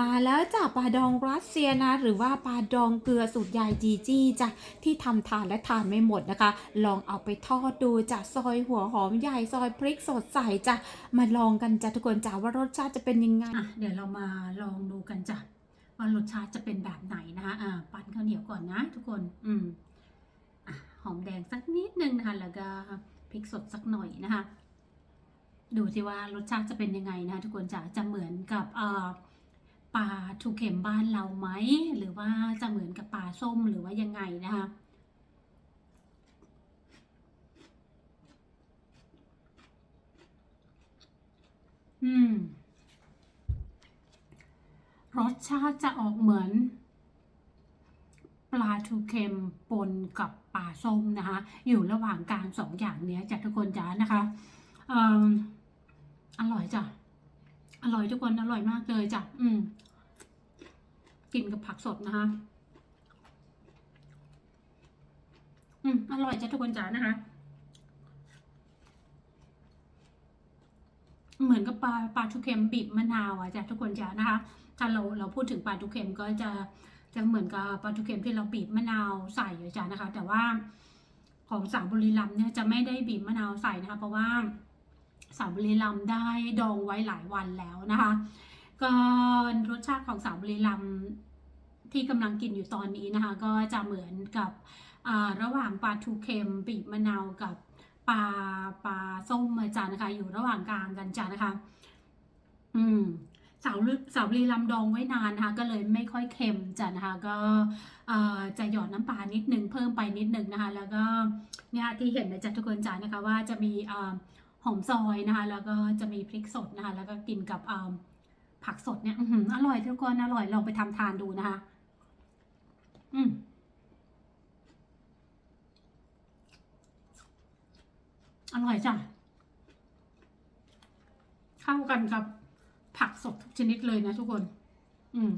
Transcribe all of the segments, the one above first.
มาแล้วจ้ะปลาดองรัสเซียนะ หรือว่าปลาดองเกลือสูตรยายจีจี้จ้ะที่ทำทานและทานไม่หมดนะคะ ลองเอาไปทอดดูจ้ะซอยหัวหอมใหญ่ซอยพริกสดใสจ้ะมาลองกันจ้ะทุกคนจ้ะว่ารสชาติจะเป็นยังไงอะเดี๋ยวเรามาลองดูกันจ้ะว่ารสชาติจะเป็นแบบไหนนะคะอ่าปั้นข้าวเหนียวก่อนนะ ทุกคนอืมอะหอมแดงสักนิดนึงนะคะแล้วก็พริกสดสักหน่อยนะคะ ดูสิว่ารสชาติจะเป็นยังไงนะคะทุกคนจะจะเหมือนกับเอ่อ ปลาทูเข็มบ้านเราไหม หรือว่าจะเหมือนกับปลาส้มหรือว่ายังไงนะคะอืม รสชาติจะออกเหมือน ปลาทูเค็มปนกับปลาส้มนะคะ อยู่ระหว่างกลางสองอย่างเนี้ยจากทุกคนจ้านะคะอออร่อยจ้ะ อร่อยทุกคนอร่อยมากเลยจ้ะอืมกินกับผักสดนะคะอืมอร่อยจ้ะทุกคนจ้านะคะ เหมือนกับปลาปลาทูเค็มบีบมะนาวอะจ้ะทุกคนจ้ะนะคะ ถ้าเราเราพูดถึงปลาทูเค็มก็จะจะเหมือนกับปลาทูเค็มที่เราบีบมะนาวใส่อยู่จ้ะนะคะ แต่ว่าของสาวบุรีรัมย์เนี่ยจะไม่ได้บีบมะนาวใส่นะคะ เพราะว่า สาวบุรีรัมย์ได้ดองไว้หลายวันแล้วนะคะ ก็รสชาติของสาวบุรีรัมย์ที่กำลังกินอยู่ตอนนี้นะคะ ก็จะเหมือนกับอ่าระหว่างปลาทูเค็มบีบมะนาวกับปลาปลาส้มมาจานนะคะ อยู่ระหว่างกลางกันจานะคะ อืมสาวลึสาวรีลำดองไว้นานนะคะ ก็เลยไม่ค่อยเค็มจ้ะนะคะ ก็อ่อจะหยอดน้ำปลานิดนึงเพิ่มไปนิดนึงนะคะ แล้วก็เนี่ยที่เห็นในจัทุกคนจานนะคะว่าจะมีอ่อ หอมซอยนะคะแล้วก็จะมีพริกสดนะคะแล้วก็กินกับผักสดเนี่ยออหืออร่อยทุกคนอร่อยลองไปทำทานดูนะคะ อืมอร่อยจ้ะ เข้ากันกับผักสดทุกชนิดเลยนะทุกคน อืม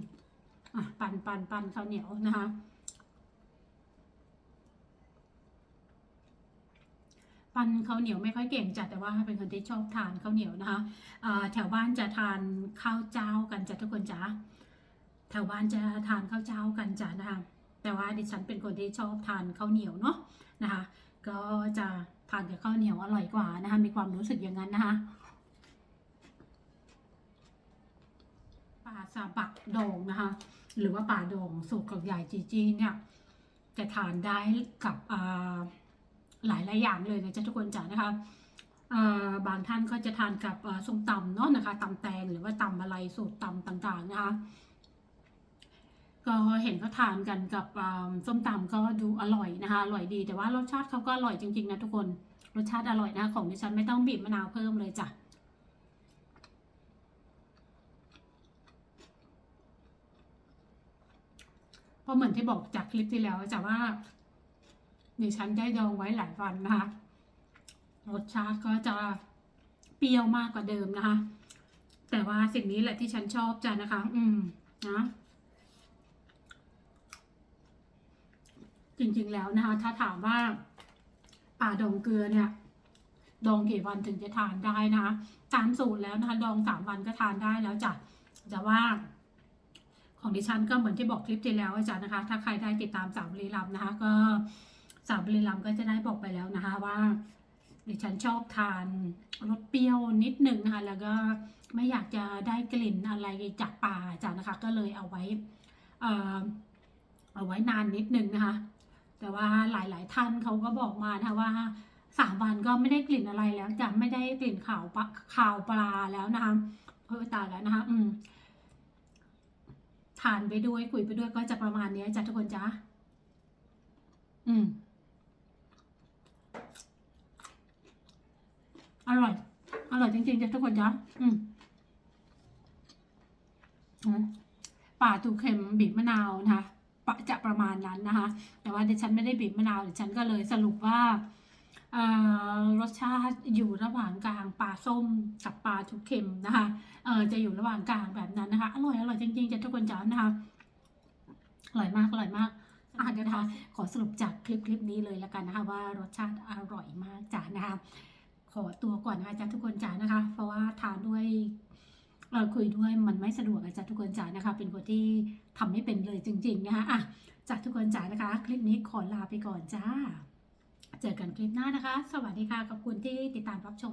อะปันปันปันข้าวเหนียวนะคะ ปันข้าวเหนียวไม่ค่อยเก่งจ้ะแต่ว่าเป็นคนที่ชอบทานข้าวเหนียวนะคะแถวบ้านจะทานข้าวเจ้ากันจ้ะทุกคนจ้ะแถวบ้านจะทานข้าวเจ้ากันจ้ะนะคะแต่ว่าดิฉันเป็นคนที่ชอบทานข้าวเหนียวเนาะนะคะก็จะทานกับข้าวเหนียวอร่อยกว่านะคะมีความรู้สึกอย่างนั้นนะคะปลาซาบักดองนะคะ หรือว่าปลาดองสูตรของยายจีจีเนี่ยจะทานได้กับอ่า หลายหลายๆอย่างเลยนะจ๊ะทุกคนจ๋านะคะบางท่านก็จะทานกับส้มตำเนาะนะคะตำแตงหรือว่าตำอะไรสูตรตำต่างๆนะคะก็เห็นเขาทานกันกับส้มตำก็ดูอร่อยนะคะอร่อยดีแต่ว่ารสชาติเขาก็อร่อยจริงๆนะทุกคนรสชาติอร่อยนะของดิฉันไม่ต้องบีบมะนาวเพิ่มเลยจ้ะเพราะเหมือนที่บอกจากคลิปที่แล้วจ้ะว่า ดิฉันได้ดองไว้หลายวันนะคะรสชาติก็จะเปรี้ยวมากกว่าเดิมนะคะ แต่ว่าสิ่งนี้แหละที่ฉันชอบจ้ะนะคะ อืมนะจริงๆแล้วนะคะ ถ้าถามว่าป่าดองเกลือเนี่ย ดองกี่วันถึงจะทานได้นะคะตามสูตรแล้วนะคะ ดองสามวันก็ทานได้แล้วจ้ะแต่ว่าของดิฉันก็เหมือนที่บอกคลิปที่แล้วอาจารย์นะคะ ถ้าใครได้ติดตามสาวรีรัมย์นะคะ ก็ สาวบรีรัมก็จะได้บอกไปแล้วนะคะว่าดิฉันชอบทานรสเปรี้ยวนิดหนึ่งนะคะแล้วก็ไม่อยากจะได้กลิ่นอะไรจากปลาจารย์นะคะ ก็เลยเอาไว้เอ่อเอาไว้นานนิดหนึ่งนะคะ แต่ว่าหลายๆท่านเขาก็บอกมานะคะว่าสามวันก็ไม่ได้กลิ่นอะไรแล้วจะไม่ได้กลิ่นข่าวปลาข่าวปลาแล้วนะคะเออตายแล้วนะคะ อืมทานไปด้วยคุยไปด้วยก็จะประมาณนี้จ้ะทุกคนจ้าอืม อร่อย อร่อยจริงๆจ้ะทุกคนจ้าอืมอืมป่าตูเค็มบีบมะนาวนะคะจะประมาณนั้นนะคะ แต่ว่าดิฉันไม่ได้บีบมะนาวดิฉันก็เลยสรุปว่ารสชาติอยู่ระหว่างกลางปลาส้มกับปลาทุกเค็มนะคะเออจะอยู่ระหว่างกลางแบบนั้นนะคะ อร่อยอร่อยจริงๆจะทุกคนจ้านะคะ อร่อยมากอร่อยมากอะเดี๋ยวนะคะขอสรุปจากคลิปคลิปนี้เลยล้วกันนะคะ ว่ารสชาติอร่อยมากจ้านะคะ อตัวก่อนนะคะจ้าทุกคนจ๋านะคะ เพราะว่าทานด้วยเราคุยด้วยมันไม่สะดวกอาจารย์ทุกคนจ๋านะคะ เป็นคนที่ทำไม่เป็นเลยจริง ๆ นะคะอะจากทุกคนจ๋านะคะ คลิปนี้ขอลาไปก่อนจ้า เจอกันคลิปหน้านะคะ สวัสดีค่ะขอบคุณที่ติดตามรับชม